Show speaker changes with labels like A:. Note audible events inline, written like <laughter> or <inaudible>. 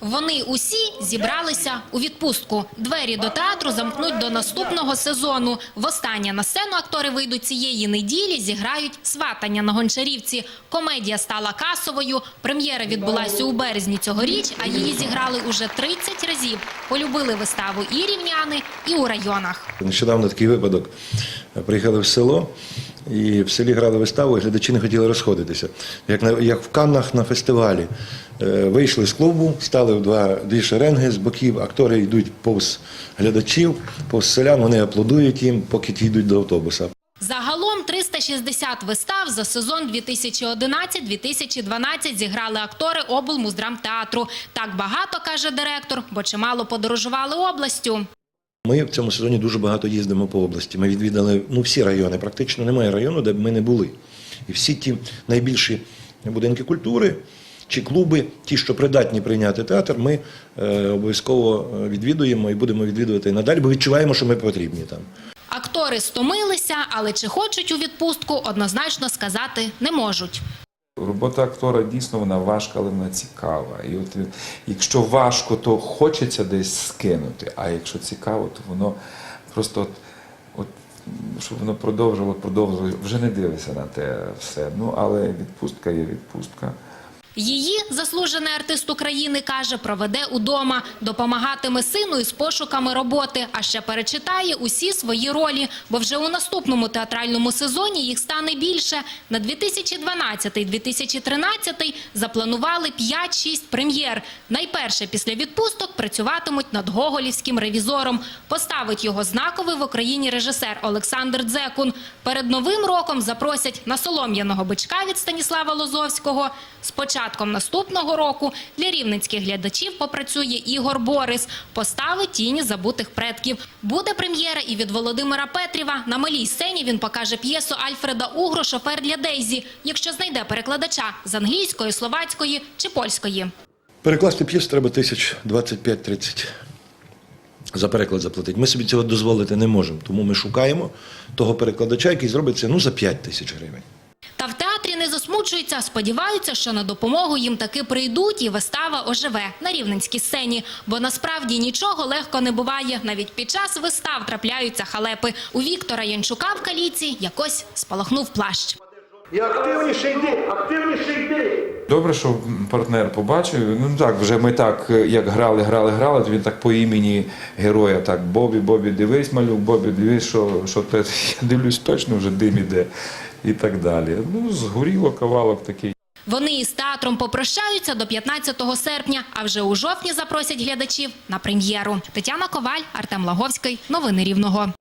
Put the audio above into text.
A: Вони усі зібралися у відпустку. Двері до театру замкнуть до наступного сезону. Востаннє на сцену актори вийдуть цієї неділі, зіграють сватання на гончарівці. Комедія стала касовою. Прем'єра відбулася у березні цьогоріч, а її зіграли уже 30 разів. Полюбили виставу і рівняни, і у районах.
B: Нещодавно такий випадок. Приїхали в село, і в селі грали виставу, і глядачі не хотіли розходитися. Як, на, як в Каннах на фестивалі. Е, Вийшли з клубу, стали в два, дві шеренги з боків, актори йдуть повз глядачів, повз селян, вони аплодують їм, поки ті йдуть до автобуса.
A: Загалом 360 вистав за сезон 2011-2012 зіграли актори облмуздрамтеатру. Так багато, каже директор, бо чимало подорожували областю.
B: Ми в цьому сезоні дуже багато їздимо по області. Ми відвідали ну, всі райони. Практично немає району, де б ми не були. І всі ті найбільші будинки культури чи клуби, ті, що придатні прийняти театр, ми е, обов'язково е, відвідуємо і будемо відвідувати і надалі, бо відчуваємо, що ми потрібні там.
A: Актори стомилися, але чи хочуть у відпустку, однозначно сказати не можуть.
C: Робота актора дійсно вона важка, але вона цікава. І от е, якщо важко, то хочеться десь скинути. А якщо цікаво, то воно просто от, от щоб воно продовжило, продовжило. Вже не дивися на те все. Ну але відпустка є відпустка.
A: Її заслужений артист України каже, проведе удома, допомагатиме сину із пошуками роботи, а ще перечитає усі свої ролі, бо вже у наступному театральному сезоні їх стане більше. На 2012-2013 запланували 5-6 прем'єр. Найперше після відпусток працюватимуть над гоголівським ревізором. Поставить його знаковий в Україні режисер Олександр Дзекун. Перед новим роком запросять на солом'яного бичка від Станіслава Лозовського. З початком наступного року для рівненських глядачів попрацює Ігор Борис. Поставить тіні забутих предків. Буде прем'єра і від Володимира Петріва. На малій сцені він покаже п'єсу Альфреда Угро «Шофер для Дейзі», якщо знайде перекладача з англійської, словацької чи польської.
B: Перекласти п'єсу треба тисяч 25-30 за переклад заплатити. Ми собі цього дозволити не можемо, тому ми шукаємо того перекладача, який зробить це ну, за 5 тисяч гривень.
A: Та в театрі не засмучуються, сподіваються, що на допомогу їм таки прийдуть і вистава оживе на рівненській сцені. Бо насправді нічого легко не буває. Навіть під час вистав трапляються халепи. У Віктора Янчука в каліці якось спалахнув плащ.
D: І активніше йди, активніше йди.
C: Добре, що партнер побачив. Ну так, вже ми так, е, як грали, грали, грали, то він так по імені героя, так, Бобі, Бобі, дивись, малюк, Бобі, дивись, що, що те, <laughs> я дивлюсь, точно вже дим іде і так далі. Ну, згоріло кавалок такий.
A: Вони із театром попрощаються до 15 серпня, а вже у жовтні запросять глядачів на прем'єру. Тетяна Коваль, Артем Лаговський. Новини Рівного.